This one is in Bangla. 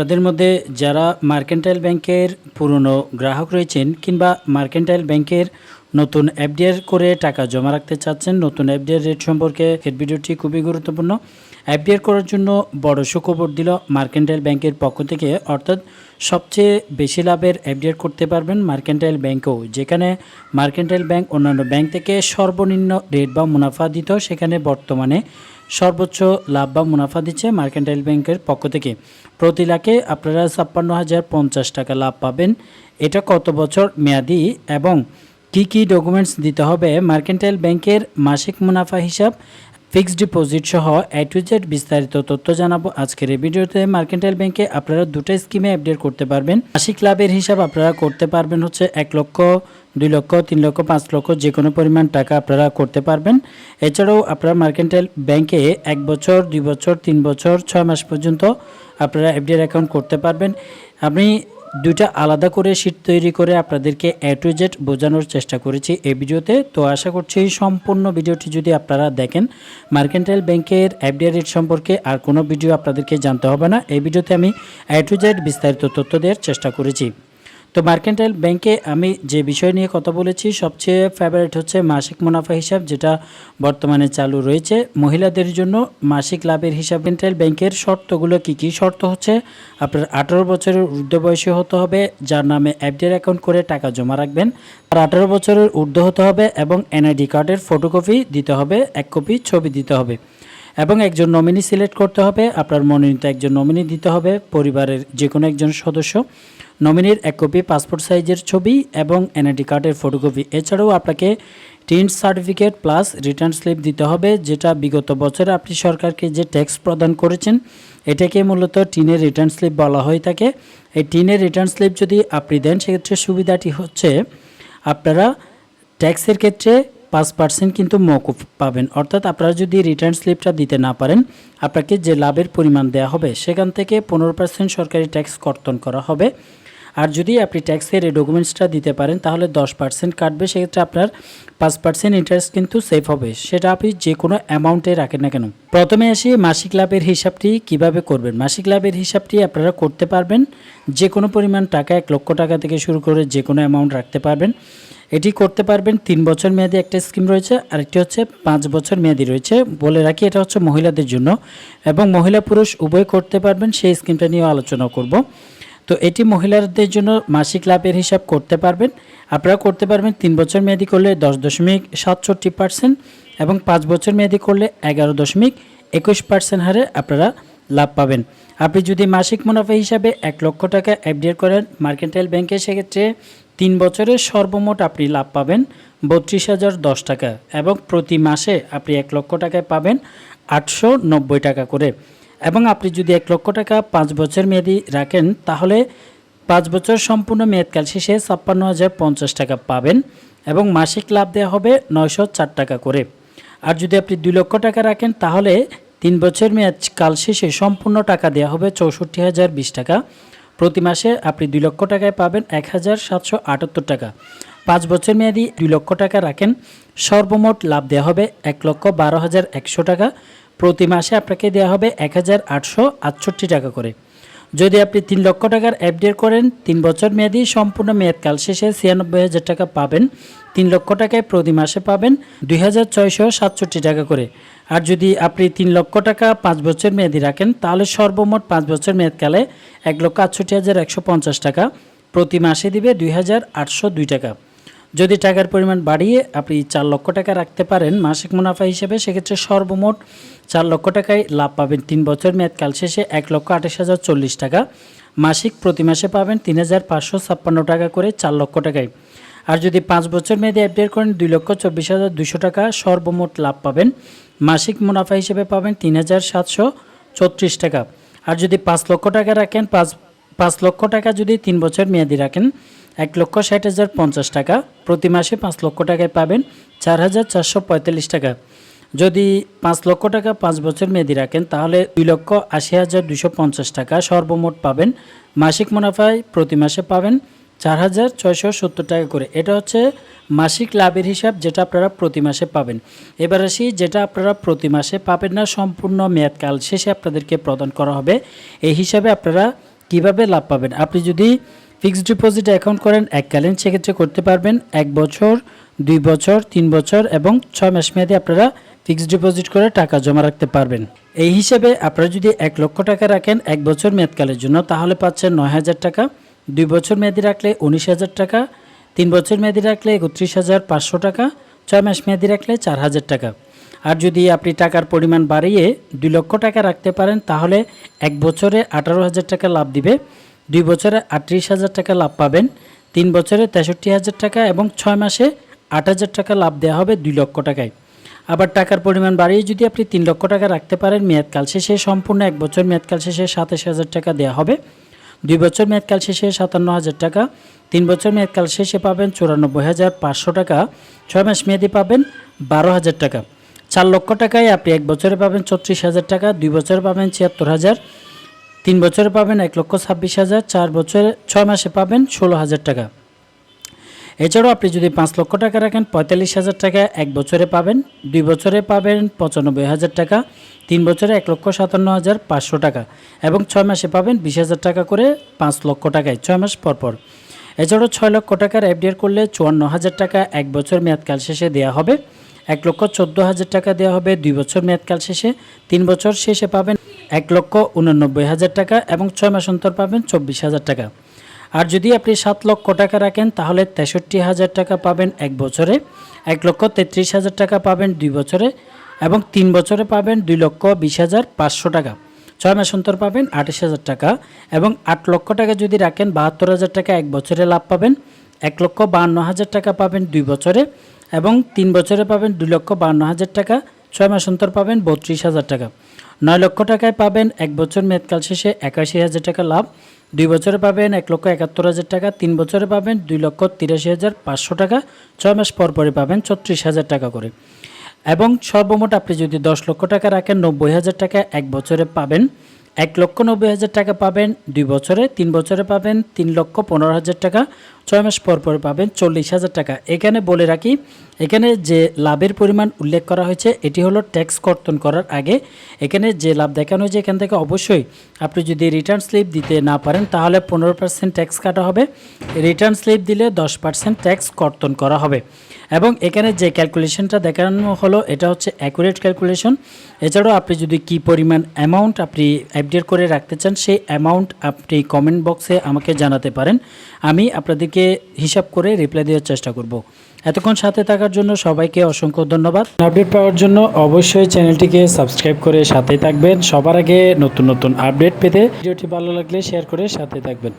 তাদের মধ্যে যারা মার্কেন্টাইল ব্যাংকের পুরনো গ্রাহক রয়েছেন কিংবা মার্কেন্টাইল ব্যাংকের নতুন এফডিআর করে টাকা জমা রাখতে চাচ্ছেন, নতুন এফডিআর রেট সম্পর্কে এই ভিডিওটি খুবই গুরুত্বপূর্ণ। এফডিআর করার জন্য বড় সুখবর দিল মার্কেন্টাইল ব্যাংকের পক্ষ থেকে, অর্থাৎ সবচেয়ে বেশি লাভের এফডিআর করতে পারবেন মার্কেন্টাইল ব্যাংকেও, যেখানে মার্কেন্টাইল ব্যাংক অন্যান্য ব্যাংক থেকে সর্বনিম্ন রেট বা মুনাফা দিত, সেখানে বর্তমানে সর্বোচ্চ লাভ বা মুনাফা দিচ্ছে মার্কেন্টাইল ব্যাংকের পক্ষ থেকে। প্রতি লাখে আপনারা ছাপ্পান্ন হাজার পঞ্চাশ টাকা লাভ পাবেন। এটা কত বছর মেয়াদি এবং কি কি ডকুমেন্টস দিতে হবে মার্কেন্টাইল ব্যাংকের মাসিক মুনাফা হিসাব, ফিক্সড ডিপোজিট সহ এ টু জেড বিস্তারিত তথ্য জানাব আজকের এই ভিডিওতে। মার্কেন্টাইল ব্যাংকে আপনারা দুটো স্কিমে আপডেট করতে পারবেন। মাসিক লাভের হিসাব আপনারা করতে পারবেন হচ্ছে এক লক্ষ দুই লক্ষ, তিন লক্ষ, পাঁচ লক্ষ যে কোনো পরিমাণ টাকা আপনারা করতে পারবেন। এছাড়াও আপনারা মার্কেন্টাইল ব্যাংকে এক বছর, দুই বছর, তিন বছর, ছয় মাস পর্যন্ত আপনারা এফডিআর অ্যাকাউন্ট করতে পারবেন। আপনি দুইটা আলাদা করে শীট তৈরি করে আপনাদেরকে এ টু জেড বোঝানোর চেষ্টা করেছি এই ভিডিওতে। তো আশা করছি সম্পূর্ণ ভিডিওটি যদি আপনারা দেখেন, মার্কেন্টাইল ব্যাংকের এফডিআর রেট সম্পর্কে আর কোনো ভিডিও আপনাদেরকে জানতে হবে না। এই ভিডিওতে আমি এ টু জেড বিস্তারিত তথ্য দেওয়ার চেষ্টা করেছি। তো মার্কেন্টাইল ব্যাংকে আমি যে বিষয় নিয়ে কথা বলেছি, সবচেয়ে ফেভারিট হচ্ছে মাসিক মুনাফা হিসাব, যেটা বর্তমানে চালু রয়েছে। মহিলাদের জন্য মাসিক লাভের হিসাব মার্কেন্টাইল ব্যাংকের শর্তগুলো কি কি? শর্ত হচ্ছে আপনার আঠারো বছরের ঊর্ধ্ব বয়সী হতে হবে, যার নামে এফডিআর অ্যাকাউন্ট করে টাকা জমা রাখবেন। আর আঠারো বছরের ঊর্ধ্ব হতে হবে এবং এনআইডি কার্ডের ফটোকপি দিতে হবে, এক কপি ছবি দিতে হবে। এবং একজন নমিনি সিলেক্ট করতে হবে, আপনার মনোনীত একজন নমিনি দিতে হবে, পরিবারের যে কোনো একজন সদস্য। নমিনির এক কপি পাসপোর্ট সাইজের ছবি এবং এনআইডি কার্ডের ফটোকপি এছাড়াও আপনাকে টিন্ট সার্টিফিকেট প্লাস রিটার্ন স্লিপ দিতে হবে, যেটা বিগত বছরে আপনি সরকারকে যে ট্যাক্স প্রদান করেছেন, এটাকে মূলত টিনের রিটার্ন স্লিপ বলা হয়ে থাকে। এই টিনের রিটার্ন স্লিপ যদি আপনি দেন, সেক্ষেত্রে সুবিধাটি হচ্ছে, আপনারা ট্যাক্সের ক্ষেত্রে পাঁচ পার্সেন্ট কিন্তু মকুফ পাবেন। অর্থাৎ আপনারা যদি রিটার্ন স্লিপটা দিতে না পারেন, আপনাকে যে লাভের পরিমাণ দেওয়া হবে, সেখান থেকে পনেরো পার্সেন্ট সরকারি ট্যাক্স কর্তন করা হবে। আর যদি আপনি ট্যাক্সের এই ডকুমেন্টসটা দিতে পারেন, তাহলে দশ পার্সেন্ট কাটবে, সেক্ষেত্রে আপনার পাঁচ পার্সেন্ট ইন্টারেস্ট কিন্তু সেফ হবে। সেটা আপনি যে কোনো অ্যামাউন্টে রাখেন না কেন। প্রথমে আসি মাসিক লাভের হিসাবটি কীভাবে করবেন? মাসিক লাভের হিসাবটি আপনারা করতে পারবেন। যে কোনো পরিমাণ টাকা এক লক্ষ টাকা থেকে শুরু করে যে কোনো অ্যামাউন্ট রাখতে পারবেন। এটি করতে পারবেন তিন বছর মেয়াদি একটা স্কিম রয়েছে, আরেকটি হচ্ছে পাঁচ বছর মেয়াদি রয়েছে। বলে রাখি, এটা হচ্ছে মহিলাদের জন্য। এবং মহিলা পুরুষ উভয় করতে পারবেন, সেই স্কিমটা নিয়েও আলোচনা করব। তো এটি মহিলাদের জন্য মাসিক লাভের হিসাব করতে পারবেন। আপনারা করতে পারবেন তিন বছর মেয়াদি করলে দশ দশমিক সাতষট্টি পার্সেন্ট এবং পাঁচ বছর মেয়াদি করলে এগারো দশমিক একুশ পার্সেন্ট হারে আপনারা লাভ পাবেন। আপনি যদি মাসিক মুনাফা হিসাবে এক লক্ষ টাকা এফডিআর করেন, মার্কেন্টাইল ব্যাংকে সেক্ষেত্রে তিন বছরের সর্বমোট আপনি লাভ পাবেন বত্রিশ হাজার দশ টাকা এবং প্রতি মাসে আপনি এক লক্ষ টাকায় পাবেন আটশো নব্বই টাকা করে। এবং আপনি যদি এক লক্ষ টাকা পাঁচ বছর মেয়াদি রাখেন, তাহলে পাঁচ বছর সম্পূর্ণ মেয়াদকাল শেষে ছাপ্পান্ন হাজার পঞ্চাশ টাকা পাবেন এবং মাসিক লাভ দেওয়া হবে নয়শো চার টাকা করে। আর যদি আপনি দুই লক্ষ টাকা রাখেন, তাহলে তিন বছর মেয়াদ কাল শেষে সম্পূর্ণ টাকা দেওয়া হবে চৌষট্টি হাজার বিশ টাকা। প্রতি মাসে আপনি দুই লক্ষ টাকায় পাবেন এক হাজার সাতশো আটাত্তর টাকা। পাঁচ বছর মেয়াদি দুই লক্ষ টাকা রাখেন, সর্বমোট লাভ দেওয়া হবে এক লক্ষ বারো হাজার একশো টাকা। প্রতি মাসে আপনাকে দেওয়া হবে এক হাজার আটশো আটষট্টি টাকা করে। যদি আপনি তিন লক্ষ টাকার এফডিআর করেন, তিন বছর মেয়াদি সম্পূর্ণ মেয়াদকাল শেষে ছিয়ানব্বই হাজার টাকা পাবেন। তিন লক্ষ টাকায় প্রতি মাসে পাবেন দুই হাজার ছয়শো সাতষট্টি টাকা করে। আর যদি আপনি তিন লক্ষ টাকা পাঁচ বছর মেয়াদি রাখেন, তাহলে সর্বমোট পাঁচ বছর মেয়াদকালে এক লক্ষ আটষট্টি হাজার একশো পঞ্চাশ টাকা। প্রতি মাসে দিবে দুই হাজার আটশো দুই টাকা। যদি টাকার পরিমাণ বাড়িয়ে আপনি চার লক্ষ টাকা রাখতে পারেন মাসিক মুনাফা হিসেবে, সেক্ষেত্রে সর্বমোট চার লক্ষ টাকায় লাভ পাবেন তিন বছর মেয়াদকাল শেষে এক লক্ষ আঠাশ হাজার চল্লিশ টাকা। মাসিক প্রতি মাসে পাবেন তিন হাজার পাঁচশো ছাপ্পান্ন টাকা করে চার লক্ষ টাকায়। আর যদি পাঁচ বছর মেয়াদে অ্যাপডেট করেন, দুই লক্ষ চব্বিশ হাজার দুশো টাকা সর্বমোট লাভ পাবেন। মাসিক মুনাফা হিসেবে পাবেন তিন হাজার সাতশো ছত্রিশ টাকা। আর যদি পাঁচ লক্ষ টাকা রাখেন, পাঁচ পাঁচ লক্ষ টাকা যদি তিন বছর মেয়াদি রাখেন, এক লক্ষ ষাট হাজার পঞ্চাশ টাকা। প্রতি মাসে পাঁচ লক্ষ টাকায় পাবেন চার হাজার চারশো পঁয়তাল্লিশ টাকা। যদি পাঁচ লক্ষ টাকা পাঁচ বছর মেয়াদি রাখেন, তাহলে দুই লক্ষ আশি হাজার দুশো পঞ্চাশ টাকা সর্বমোট পাবেন। মাসিক মুনাফায় প্রতি মাসে পাবেন চার হাজার ছয়শো সত্তর টাকা করে। এটা হচ্ছে মাসিক লাভের হিসাব যেটা আপনারা প্রতি মাসে পাবেন। এবার আসি, যেটা আপনারা প্রতি মাসে পাবেন না, সম্পূর্ণ মেয়াদকাল শেষে আপনাদেরকে প্রদান করা হবে। এই হিসাবে আপনারা কীভাবে লাভ পাবেন? আপনি যদি ফিক্সড ডিপোজিট অ্যাকাউন্ট করেন এককালীন সেক্ষেত্রে করতে পারবেন এক বছর, দুই বছর, তিন বছর এবং ছয় মাস মেয়াদে আপনারা ফিক্সড ডিপোজিট করে টাকা জমা রাখতে পারবেন। এই হিসেবে আপনারা যদি এক লক্ষ টাকা রাখেন এক বছর মেয়াদকালের জন্য, তাহলে পাচ্ছেন নয় হাজার টাকা। দুই বছর মেয়াদি রাখলে উনিশ হাজার টাকা, তিন বছর মেয়াদি রাখলে একত্রিশ হাজার পাঁচশো টাকা, ছয় মাস মেয়াদি রাখলে চার হাজার টাকা। আর যদি আপনি টাকার পরিমাণ বাড়িয়ে দুই লক্ষ টাকা রাখতে পারেন, তাহলে এক বছরে আঠারো হাজার টাকা লাভ দিবে, দুই বছরে আটত্রিশ হাজার টাকা লাভ পাবেন, তিন বছরে তেষট্টি হাজার টাকা এবং ছয় মাসে আট হাজার টাকা লাভ দেওয়া হবে দুই লক্ষ টাকায়। আবার টাকার পরিমাণ বাড়িয়ে যদি আপনি তিন লক্ষ টাকা রাখতে পারেন, মেয়াদকাল শেষে সম্পূর্ণ এক বছর, মেয়াদকাল শেষে সাতাশ হাজার টাকা দেওয়া হবে, দুই বছর, মেয়াদকাল শেষে সাতান্ন হাজার টাকা, তিন বছর, মেয়াদকাল শেষে পাবেন চুরানব্বই হাজার পাঁচশো টাকা, ছয় মাস মেয়াদি পাবেন বারো হাজার টাকা। চার লক্ষ টাকায় আপনি এক বছরে পাবেন ছত্রিশ হাজার টাকা, দুই বছরে পাবেন ছিয়াত্তর হাজার, তিন বছরে পাবেন এক লক্ষ ছাব্বিশ হাজার, চার বছরে ছয় মাসে পাবেন ষোলো হাজার টাকা। এছাড়াও আপনি যদি পাঁচ লক্ষ টাকা রাখেন, পঁয়তাল্লিশ হাজার টাকা এক বছরে পাবেন, দুই বছরে পাবেন পঁচানব্বই হাজার টাকা, তিন বছরে এক লক্ষ সাতান্ন হাজার পাঁচশো টাকা এবং ছয় মাসে পাবেন বিশ হাজার টাকা করে পাঁচ লক্ষ টাকায়, ছয় মাস পর পর। এছাড়াও ছয় লক্ষ টাকার এফডিআর করলে চুয়ান্ন হাজার টাকা এক বছর মেয়াদকাল শেষে দেওয়া হবে। এক লক্ষ চোদ্দ হাজার টাকা দেওয়া হবে, দুই বছর মেয়াদকাল শেষে, তিন বছর শেষে পাবেন এক লক্ষ উননব্বই হাজার টাকা এবং ছয় মাস অন্তর পাবেন চব্বিশ হাজার টাকা। আর যদি আপনি সাত লক্ষ টাকা রাখেন, তাহলে তেষট্টি হাজার টাকা পাবেন এক বছরে, এক লক্ষ তেত্রিশ হাজার টাকা পাবেন দুই বছরে এবং তিন বছরে পাবেন দুই লক্ষ বিশ হাজার পাঁচশো টাকা। ছয় মাস অন্তর পাবেন আঠাশ হাজার টাকা এবং আট লক্ষ টাকা যদি রাখেন, বাহাত্তর হাজার টাকা এক বছরে লাভ পাবেন, এক লক্ষ বাহান্ন হাজার টাকা পাবেন দুই বছরে এবং তিন বছরে পাবেন দুই লক্ষ বাহান্ন হাজার টাকা, ছয় মাস অন্তর পাবেন বত্রিশ হাজার টাকা। নয় লক্ষ টাকায় পাবেন এক বছর মেয়াদকাল শেষে একাশি হাজার টাকা লাভ, দুই বছরে পাবেন এক লক্ষ একাত্তর হাজার টাকা, তিন বছরে পাবেন দুই লক্ষ তিরাশি হাজার পাঁচশো টাকা, ছয় মাস পর পরে পাবেন ছত্রিশ হাজার টাকা করে। এবং সর্বমোট আপনি যদি দশ লক্ষ টাকা রাখেন, নব্বই হাজার টাকা এক বছরে পাবেন, এক লক্ষ নব্বই হাজার টাকা পাবেন, দুই বছরে, তিন বছরে পাবেন, তিন লক্ষ পনেরো হাজার টাকা ছয় মাস পর পর পাবেন চল্লিশ হাজার টাকা। এখানে বলে রাখি, এখানে যে লাভের পরিমাণ উল্লেখ করা হয়েছে, এটি হলো ট্যাক্স কর্তন করার আগে। এখানে যে লাভ দেখানো হয়েছে এখান থেকে অবশ্যই আপনি যদি রিটার্ন স্লিপ দিতে না পারেন, তাহলে পনেরো পার্সেন্ট ট্যাক্স কাটা হবে। রিটার্ন স্লিপ দিলে দশ পার্সেন্ট ট্যাক্স কর্তন করা হবে। এবং এখানে যে ক্যালকুলেশনটা দেখানো হলো, এটা হচ্ছে অ্যাকুরেট ক্যালকুলেশন এছাড়াও আপনি যদি কি পরিমাণ অ্যামাউন্ট আপনি অ্যাপডেট করে রাখতে চান, সেই অ্যামাউন্ট আপনি কমেন্ট বক্সে আমাকে জানাতে পারেন। আমি আপনাদেরকে হিসাব করে রিপ্লাই দেওয়ার চেষ্টা করব। এতক্ষণ সাথে থাকার জন্য সবাইকে অসংখ্য ধন্যবাদ। আপডেট পাওয়ার জন্য অবশ্যই চ্যানেলটিকে সাবস্ক্রাইব করে সাথেই থাকবেন। সবার আগে নতুন নতুন আপডেট পেতে ভিডিওটি ভালো লাগলে শেয়ার করে সাথে থাকবেন।